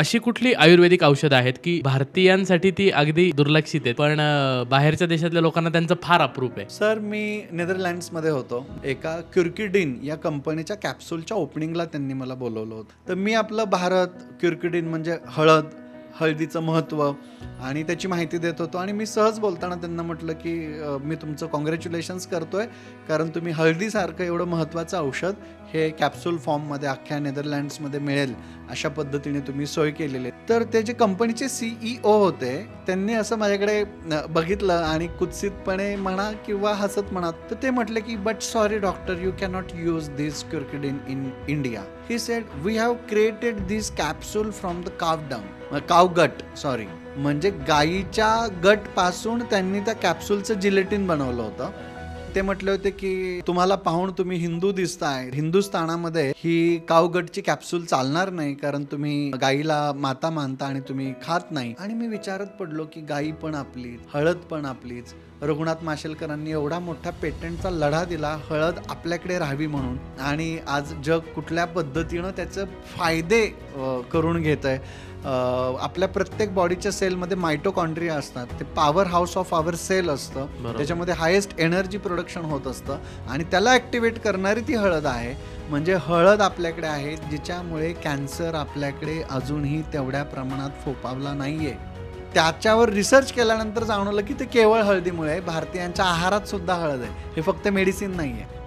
अशी कुठली आयुर्वेदिक औषधं आहेत की भारतीयांसाठी ती अगदी दुर्लक्षित आहेत? पण अं, बाहेरच्या देशातल्या लोकांना त्यांचं फार अप्रूप आहे. सर मी नेदरलँड्समध्ये होतो. एका क्युर्किडिन या कंपनीच्या कॅप्सूलच्या ओपनिंगला त्यांनी मला बोलवलं होतं. तर मी आपलं भारत क्युर्किडिन म्हणजे हळद हळदीचं महत्त्व आणि त्याची माहिती देत होतो. आणि मी सहज बोलताना त्यांना म्हटलं की मी तुमचं कॉंग्रॅच्युलेशन्स करतोय. कारण तुम्ही हळदीसारखं एवढं महत्त्वाचं औषध हे कॅप्सूल फॉर्ममध्ये अख्ख्या नेदरलँड्समध्ये मिळेल अशा पद्धतीने तुम्ही सोय केलेली आहे. तर ते जे कंपनीचे सीईओ होते त्यांनी असं माझ्याकडे बघितलं आणि कुत्सितपणे म्हणा किंवा हसत म्हणा तर ते म्हटले की but sorry doctor you cannot use this curcumin in India he said we have created this capsule from the cow down cow gut sorry म्हणजे गाईच्या गटपासून त्यांनी त्या कॅप्सूलचं जिलेटिन बनवलं होतं. ते म्हटले होते की तुम्हाला पाहून तुम्ही हिंदू दिसताय. हिंदुस्थानामध्ये ही कावगटची कॅप्सूल चालणार नाही कारण तुम्ही गाईला माता मानता आणि तुम्ही खात नाही. आणि मी विचारत पडलो की गाई पण आपलीच हळद पण आपलीच. रघुनाथ माशेलकरांनी एवढा मोठा पेटंटचा लढा दिला हळद आपल्याकडे राहावी म्हणून. आणि आज जग कुठल्या पद्धतीनं त्याचे फायदे करून घेत आहे आपल्या प्रत्येक बॉडीच्या सेलमध्ये मायटोकॉन्ड्रिया असतात. ते power house of our cell असतं. त्याच्यामध्ये हायेस्ट एनर्जी प्रोडक्शन होत असतं. आणि त्याला ॲक्टिवेट करणारी ती हळद आहे. म्हणजे हळद आपल्याकडे आहे जिच्यामुळे कॅन्सर आपल्याकडे अजूनही तेवढ्या प्रमाणात फोपावला नाही आहे त्याच्यावर रिसर्च केल्यानंतर जाणवलं की ते केवळ हळदीमुळे आहे. भारतीयांच्या आहारात सुद्धा हळद आहे. हे फक्त मेडिसिन नाही आहे